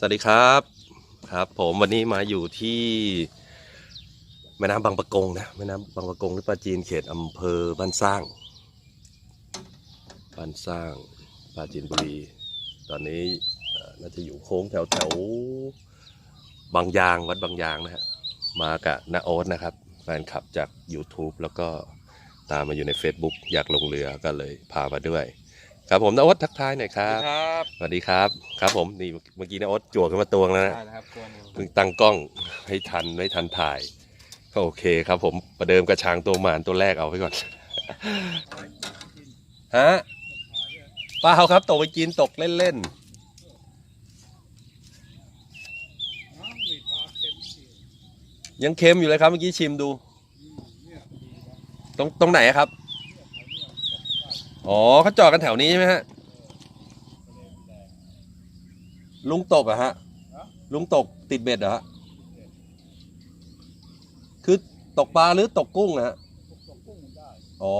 สวัสดีครับครับ ผมวันนี้มาอยู่ที่แม่น้ำบางปะกงนะแม่น้ำบางปะกงที่ปราจีนเขตอำเภอบ้านสร้างบ้านสร้างปราจีนบุรี ตอนนี้น่าจะอยู่โค้งแถวแถวบางยางวัดบางยางนะฮะมากับนาโอ๊ตนะครับ แฟนคลับจาก YouTube แล้วก็ตามมาอยู่ใน Facebook อยากลงเรือก็เลยพามาด้วย ครับผมนาโอ๊ตทักทายหน่อยครับ ครับสวัสดีครับ ครับผมนี่เมื่อกี้นะโอ๊ตจั่วขึ้นมาตวงแล้วนะได้นะครับตัวหนึงเพิ่งตั้งกล้องให้ทันไม่ทันถ่าย ก็โอเคครับผมประเดิมกระชางตัวหมานตัวแรกเอาไว้ก่อน ฮะเปล่าครับตกไปกินตกเล่นๆยังเค็มอยู่เลยครับเมื่อกี้ชิมดู ตรงตรงไหนอะครับ อ๋อเขาจอดกันแถวนี้ใช่ไหมฮะ ลุงตกอะฮะ ลุงตกติดเบ็ดเหรอฮะ คือตกปลาหรือตกกุ้งอะฮะ อ๋อ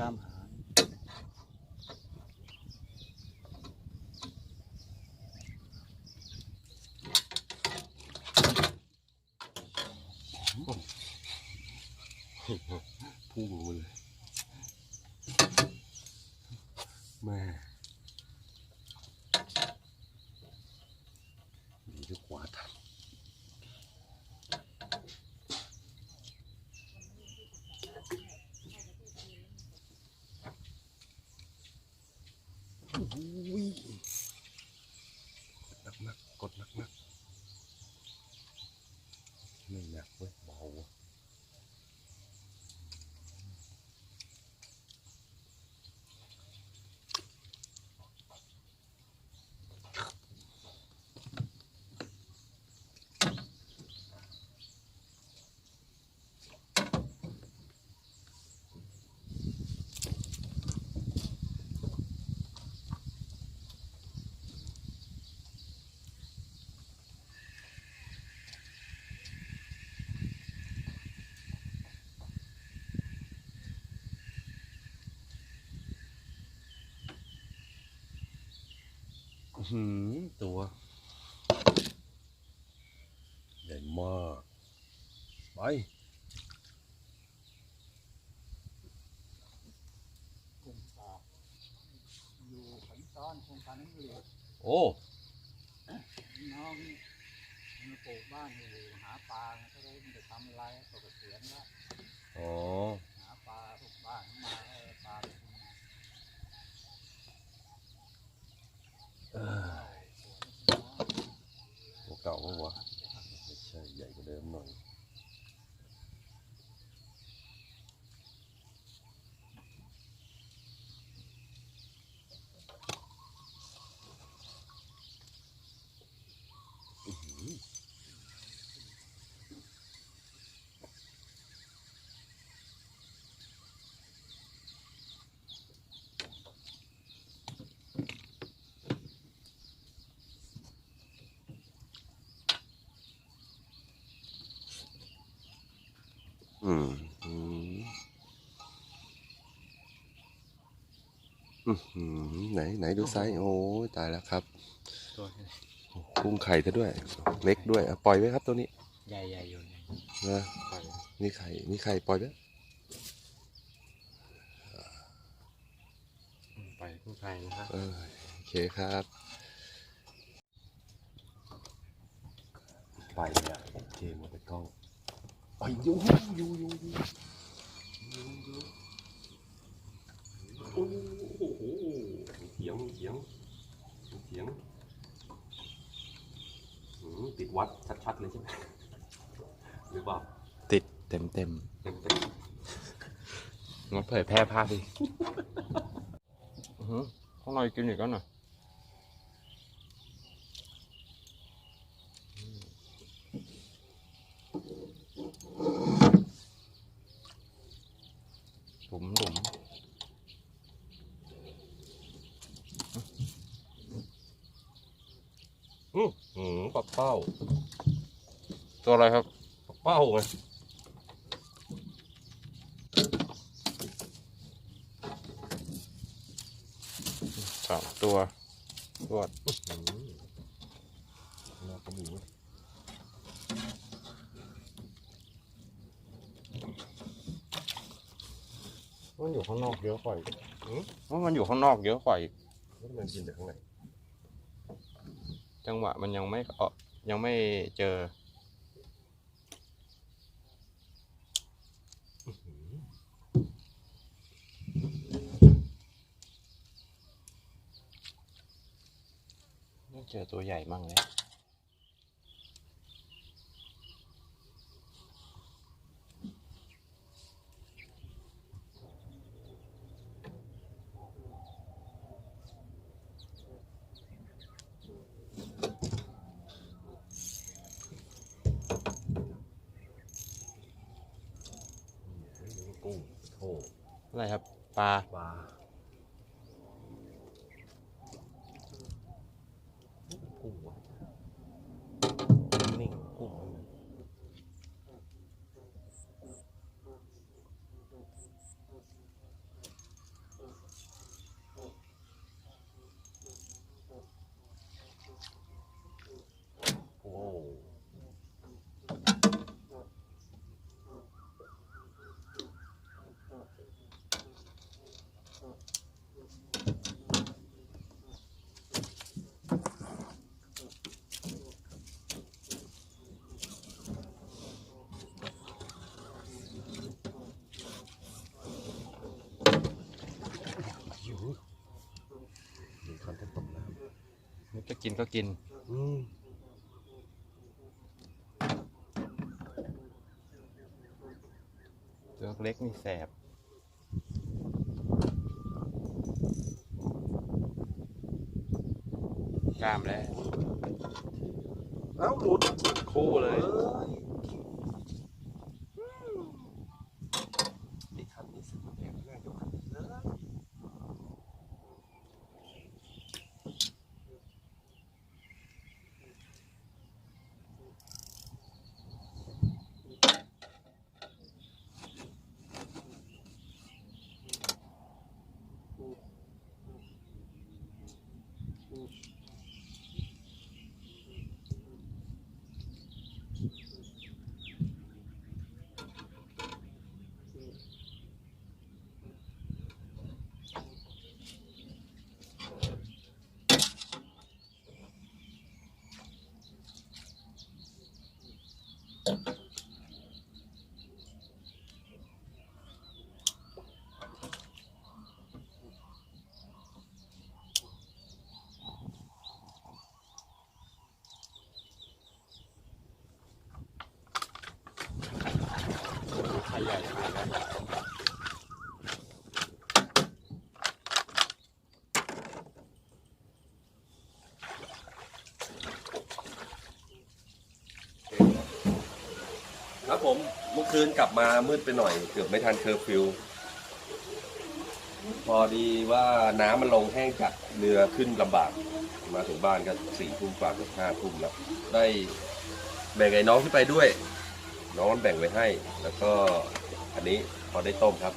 ตามหา พุ่งลงมาเลยแม่ดีด้วยขวาทันโอ้โหหนักหนักๆกดหนักหนักๆไม่หนักเว้ยเบาว่ะ อื้อ หือตัว ใหญ่มาก ไปกลุ่มปลาอยู่ขันซ้อนโครงการนั้นเหลือโอ้น้องมาปลูกบ้านอยู่หาปลาก็เลยไม่ได้ทำอะไรตกเกษียณแล้วอ๋อ หาปลาปลูกบ้านมาให้ปลาไปกิน เอ้ยตัวเก่าปะวะไม่ใช่ ใหญ่กว่าเดิมหน่อย อืมอืมอื้อหือไหนไหนดูไซส์โอ้ยตายแล้วครับตัวกุ้งไข่ซะด้วย เล็กด้วยอะปล่อยไว้ครับตัวนี้ ใหญ่ใหญ่ๆอยู่นะปล่อยมีไข่มีไข่ปล่อยไว้ปล่อยกู้ภัยนะครับเออโอเคครับไปอะโอเคหมดไปกล้อง ไปอยู่อยู่อยู่อยู่อยู่โอ้โหเสียงเสียงเสียงติดวัดชัดๆเลยใช่ไหมหรือเปล่าติดเต็มเต็มเต็มเต็มมาเผยแพร่ภาพดิอื้อหือข้ากินอีกแล้วหน่อยหลุมหลุม อือหือปัก เป้าตัวอะไรครับปักเป้าไงสองตัวตัวน่าก็มีเว้ยมันอยู่ข้างนอกเยอะกว่าอีกว่ามันอยู่ข้างนอกเยอะกว่าอีกแล้วมันกินจากข้างใน จังหวะมันยังไม่ออกยังไม่เจอต้องเจอตัวใหญ่มั่งเลย กุ้ง โอ้อะไรครับปลาปลากุ้งวะนิ่งกุ้งโอ้ หิวมีคอนเทนต์ตกน้ ไม่จะ กินก็กินำอืมตัวเล็กนี่แสบ กล้ามแล้ว เอ้าหลุดคู่เลยนี่คันนี้สิแอบง่ายยกคันนี้เลย ไข่ ใหญ่ใหญ่ครับผมเมื่อคืนกลับมามืดไปหน่อย เกือบไม่ทันเคอร์ฟิว พอดีว่าน้ำมันลงแห้งจากเรือขึ้นลำบาก มาถึงบ้านก็สี่ทุ่มกว่าเกือบห้าทุ่มแล้ว ได้แบ่งไอ้น้องที่ไปด้วย น้องมันแบ่งไว้ให้ แล้วก็อันนี้พอได้ต้มครับ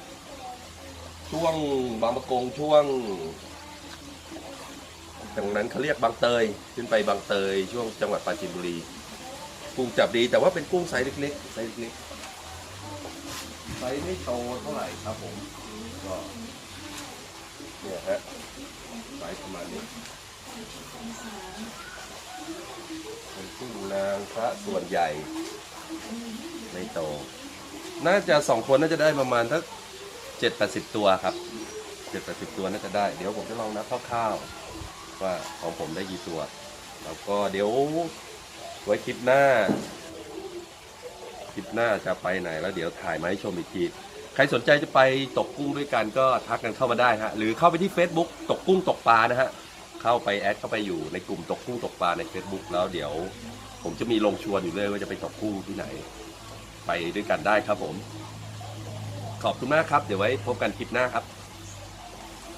ช่วงบางประกงช่วงตรงนั้นเขาเรียกบางเตยขึ้นไปบางเตย ช่วงจังหวัดปราจีนบุรีกุ้งจับดีแต่ว่าเป็นกุ้งไซส์เล็กๆไซส์เล็กๆไซส์ไม่โตเท่าไหร่ครับผมก็เนี่ยฮะไซส์ประมาณนี้เป็นกุ้งนางพระส่วนใหญ่ ไม่โต น่าจะสองคนน่าจะได้ประมาณทักเจ็ดแปดสิบตัวครับเจ็ดแปดสิบตัวน่าจะได้ เดี๋ยวผมจะลองนับคร่าวๆว่าของผมได้กี่ตัว แล้วก็เดี๋ยวไว้คลิปหน้า คลิปหน้าจะไปไหน แล้วเดี๋ยวถ่ายมาให้ชมอีกที ใครสนใจจะไปตกกุ้งด้วยกันก็ทักกันเข้ามาได้ฮะ หรือเข้าไปที่ Facebook ตกกุ้งตกปลานะฮะ เข้าไปแอดเข้าไปอยู่ในกลุ่มตกกุ้งตกปลาใน Facebook แล้วเดี๋ยว ผมจะมีลงชวนอยู่เลยว่าจะไปตกกุ้งที่ไหน ไปด้วยกันได้ครับผม ขอบคุณมากครับ เดี๋ยวไว้พบกันคลิปหน้าครับ